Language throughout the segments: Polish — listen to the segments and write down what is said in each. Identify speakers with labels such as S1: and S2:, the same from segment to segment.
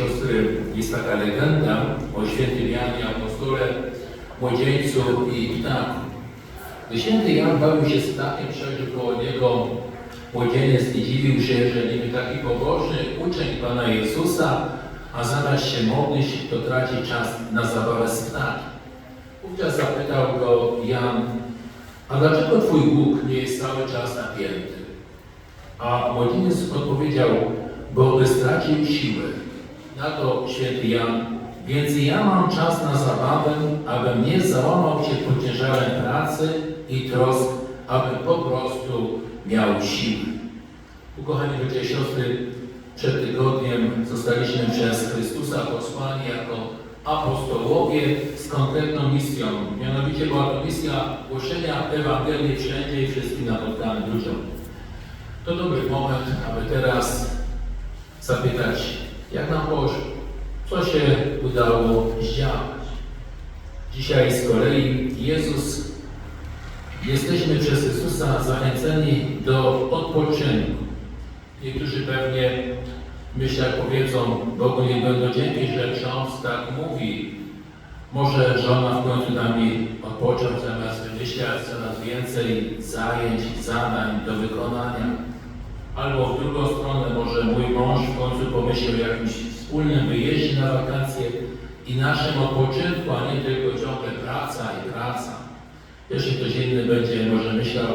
S1: siostry, jest taka legenda o świętym Janie Apostole, młodzieńcu i ptaku. Gdy święty Jan bawił się z ptakiem, przechodził koło niego młodzieniec i dziwił się, że niby taki pobożny uczeń Pana Jezusa, a zamiast się modlić, to traci czas na zabawę z ptakiem. Wówczas zapytał go Jan, a dlaczego Twój Bóg nie jest cały czas napięty? A młodzieniec odpowiedział, bo by stracił siłę. Na to święty Jan, więc ja mam czas na zabawę, abym nie załamał się pod ciężarem pracy i trosk, abym po prostu miał siłę. Ukochani bracia siostry, przed tygodniem zostaliśmy przez Chrystusa posłani jako apostołowie z konkretną misją. Mianowicie była to misja głoszenia Ewangelii wszędzie i wszystkim napotkanym ludziom. To dobry moment, aby teraz zapytać, jak nam poszło, co się udało zdziałać. Dzisiaj z kolei Jezus, jesteśmy przez Jezusa zachęceni do odpoczynku. Niektórzy pewnie myślę, powiedzą, Bogu nie będą dzięki, że ksiądz tak mówi. Może żona w końcu da mi odpocząć, zamiast wymyślać coraz więcej zajęć, zadań do wykonania. Albo w drugą stronę, może mój mąż w końcu pomyśli o jakimś wspólnym wyjeździe na wakacje i naszym odpoczynku, a nie tylko ciągle praca i praca. Jeszcze ktoś inny będzie może myślał,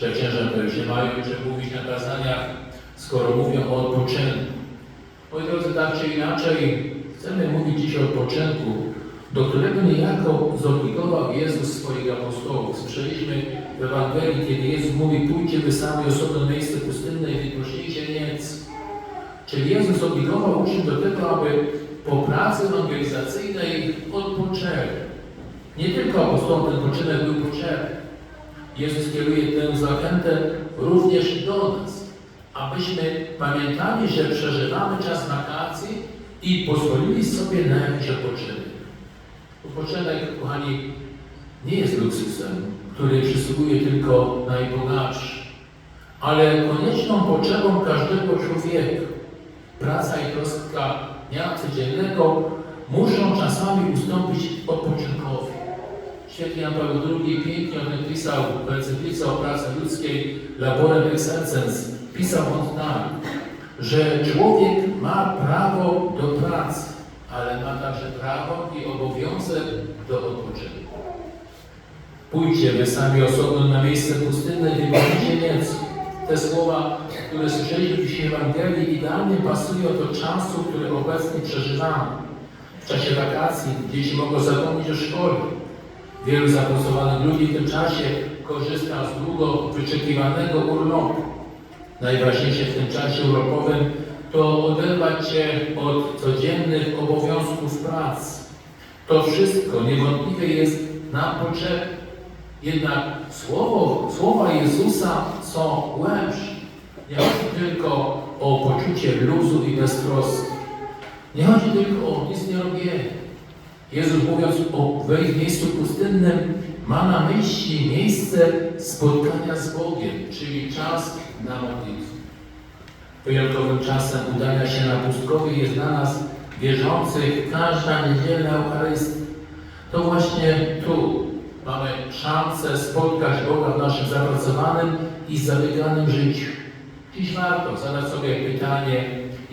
S1: że księża to już nie mają czym mówić na kazaniach, skoro mówią o odpoczynku. Moi drodzy, tak czy inaczej, chcemy mówić dziś o odpoczynku, do którego niejako zobligował Jezus swoich apostołów. Słyszeliśmy w Ewangelii, kiedy Jezus mówi, pójdźcie wy sami osobno miejsce pustynne i wyprośnijcie nic. Czyli Jezus zobligował uczniów do tego, aby po pracy ewangelizacyjnej odpoczęli. Nie tylko apostołom ten poczynek był potrzebny. Jezus kieruje tę zachętę również do nas, abyśmy pamiętali, że przeżywamy czas wakacji i pozwolili sobie na jakiś odpoczynek. Odpoczynek, kochani, nie jest luksusem, który przysługuje tylko najbogatszym, ale konieczną potrzebą każdego człowieka. Praca i troska dnia codziennego muszą czasami ustąpić odpoczynkowi. Święty Jan Paweł II pięknie o tym pisał w encyklice o pracy ludzkiej Laborem Exercens. Pisał on tak, że człowiek ma prawo do pracy, ale ma także prawo i obowiązek do odpoczynku. Pójdźcie wy sami osobno na miejsce pustynne i wypełnijcie nieco. Te słowa, które słyszeliśmy dzisiaj w Ewangelii, idealnie pasują do czasu, który obecnie przeżywamy. W czasie wakacji dzieci mogą zapomnieć o szkole. Wielu zapracowanych ludzi w tym czasie korzysta z długo wyczekiwanego urlopu. Najważniejsze w tym czasie urlopowym to oderwać się od codziennych obowiązków pracy. To wszystko niewątpliwie jest nam potrzebne. Jednak słowo, słowa Jezusa są głębsze. Nie chodzi tylko o poczucie luzu i beztroski. Nie chodzi tylko o nic nie. Jezus mówiąc o miejscu pustynnym, ma na myśli miejsce spotkania z Bogiem, czyli czas na modlitwę. Wyjątkowym czasem udania się na pustkowie jest dla nas wierzących każda niedzielna Eucharystia. To właśnie tu mamy szansę spotkać Boga w naszym zapracowanym i zabieganym życiu. Dziś warto zadać sobie pytanie,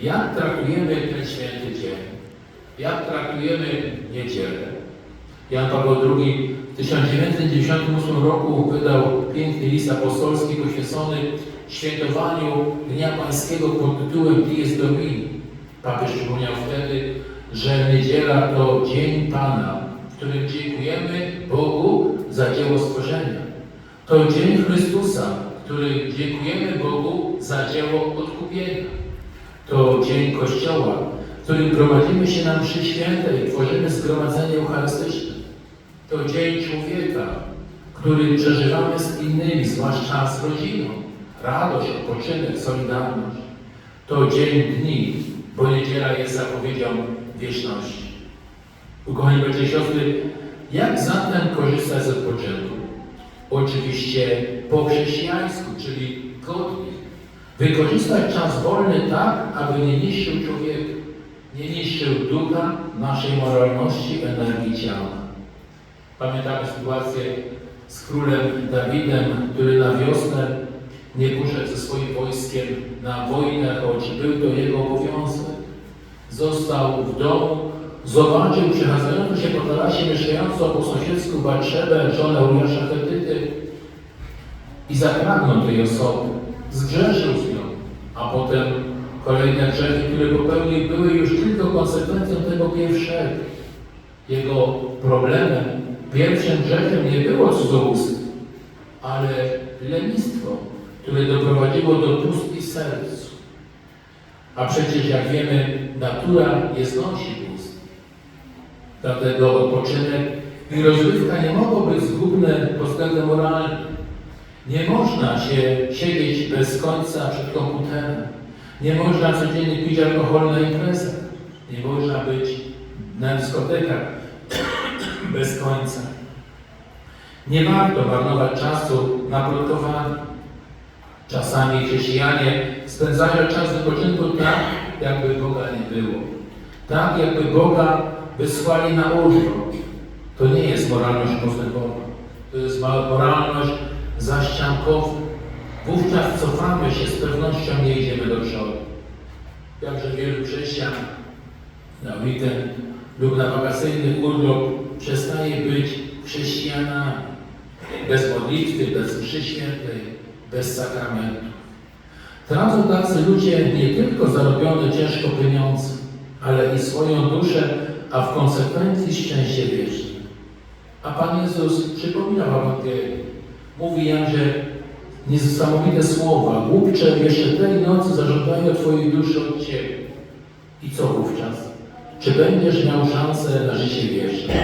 S1: jak traktujemy ten święty dzień? Jak traktujemy niedzielę? Jan Paweł II w 1998 roku wydał piękny list apostolski poświęcony świętowaniu Dnia Pańskiego pod tytułem Dies Domini. Papież przypomniał wtedy, że niedziela to Dzień Pana, którym dziękujemy Bogu za dzieło stworzenia. To Dzień Chrystusa, w którym dziękujemy Bogu za dzieło odkupienia. To Dzień Kościoła, w którym prowadzimy się na mszy świętej, tworzymy zgromadzenie eucharystyczne. To Dzień Człowieka, który przeżywamy z innymi, zwłaszcza z rodziną. Radość, odpoczynek, solidarność. To Dzień Dni, bo niedziela jest zapowiedzią wieczności. Ukochani bracia i siostry, jak zatem korzystać z odpoczynku? Oczywiście po chrześcijańsku, czyli godnie. Wykorzystać czas wolny tak, aby nie niszczył człowieka. nie niszczył ducha naszej moralności, energii ciała. Pamiętamy sytuację z królem Dawidem, który na wiosnę nie poszedł ze swoim wojskiem na wojnę, choć był to jego obowiązek. Został w domu, zobaczył przechadzającą się po tarasie mieszkającą po sąsiedzku Batrzebę, żonę Uriasza Chetyty i zapragnął tej osoby. Zgrzeszył z nią, a potem kolejne grzechy, które popełnił, były już tylko konsekwencją tego pierwszego. Jego problemem, pierwszym grzechem nie było cudzołóstwo, ale lenistwo, które doprowadziło do pustki sercu. A przecież, jak wiemy, natura nie znosi. Dlatego odpoczynek i rozrywka nie mogą być zgubne pod względem moralnym. Nie można się siedzieć bez końca przed komputerem. Nie można codziennie pić alkohol na imprezach. Nie można być na dyskotekach bez końca. Nie warto marnować czasu na plotkowanie. Czasami chrześcijanie spędzają czas wypoczynku tak, jakby Boga nie było. Tak, jakby Boga wysłali na urlop. To nie jest moralność postępowa. To jest moralność zaściankowa. Wówczas cofamy się, z pewnością nie idziemy do przodu. Jakże wielu chrześcijan na weekend lub na wakacyjny urlop przestaje być chrześcijanami. Bez modlitwy, bez mszy świętej, bez sakramentów. Tracą tacy ludzie nie tylko zarobione ciężko pieniądze, ale i swoją duszę, a w konsekwencji szczęście wieczne. A Pan Jezus przypomina w Ewangelii. Mówi Jan, że niesamowite słowa. Głupcze jeszcze tej nocy zażądają Twojej duszy od Ciebie. I co wówczas? Czy będziesz miał szansę na życie wieczne?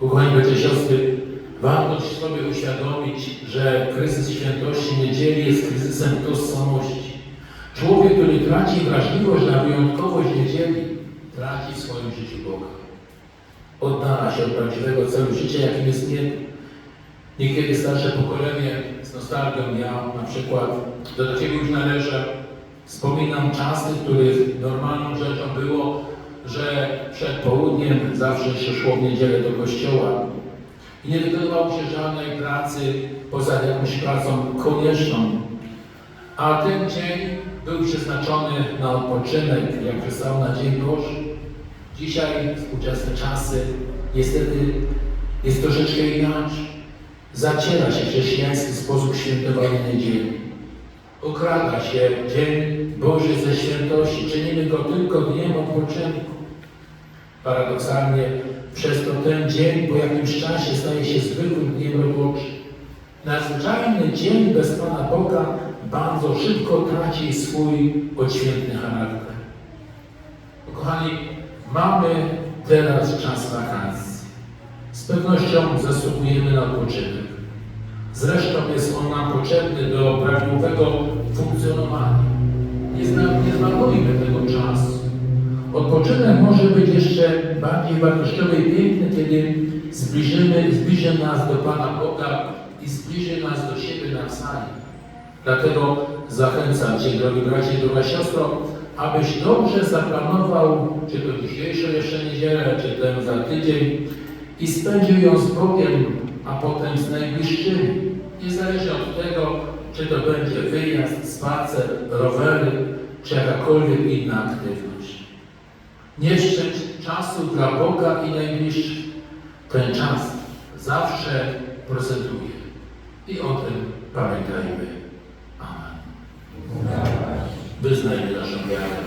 S1: Ukochani bracia siostry, warto sobie uświadomić, że kryzys świętości niedzieli jest kryzysem tożsamości. Człowiek, który traci wrażliwość na wyjątkowość niedzieli, traci w swoim życiu Boga. Oddala się od prawdziwego celu życia, jakim jest niebo. Niekiedy starsze pokolenie z nostalgią, ja na przykład, do takiego już należę, wspominam czasy, w których normalną rzeczą było, że przed południem zawsze się szło w niedzielę do kościoła i nie wykonywało się żadnej pracy poza jakąś pracą konieczną. A ten dzień był przeznaczony na odpoczynek, jak przystał na Dzień Boży. Dzisiaj, współczesne czasy, niestety jest troszeczkę inaczej. Zaciera się chrześcijański sposób świętowania niedzieli. Okrada się Dzień Boży ze świętości. Czynimy go tylko dniem odpoczynku. Paradoksalnie przez to ten dzień po jakimś czasie staje się zwykłym dniem roboczym. Nadzwyczajny dzień bez Pana Boga bardzo szybko traci swój odświętny charakter. Kochani, mamy teraz czas wakacji. Z pewnością zasługujemy na odpoczynek. Zresztą jest on nam potrzebny do prawidłowego funkcjonowania. Nie, zna- nie zmarnujmy tego czasu. Odpoczynek może być jeszcze bardziej wartościowy i piękny, kiedy zbliżymy, zbliży nas do Pana Boga i zbliży nas do siebie nawzajem. Dlatego zachęcam Cię, drogi bracie i droga siostro, abyś dobrze zaplanował, czy to dzisiejszą jeszcze niedzielę, czy tę za tydzień i spędził ją z Bogiem, a potem z najbliższymi. Niezależnie od tego, czy to będzie wyjazd, spacer, rowery, czy jakakolwiek inna aktywność. Nie szczęść czasu dla Boga i najbliższych. Ten czas zawsze proceduje. I o tym pamiętajmy. Визнає нашу правду.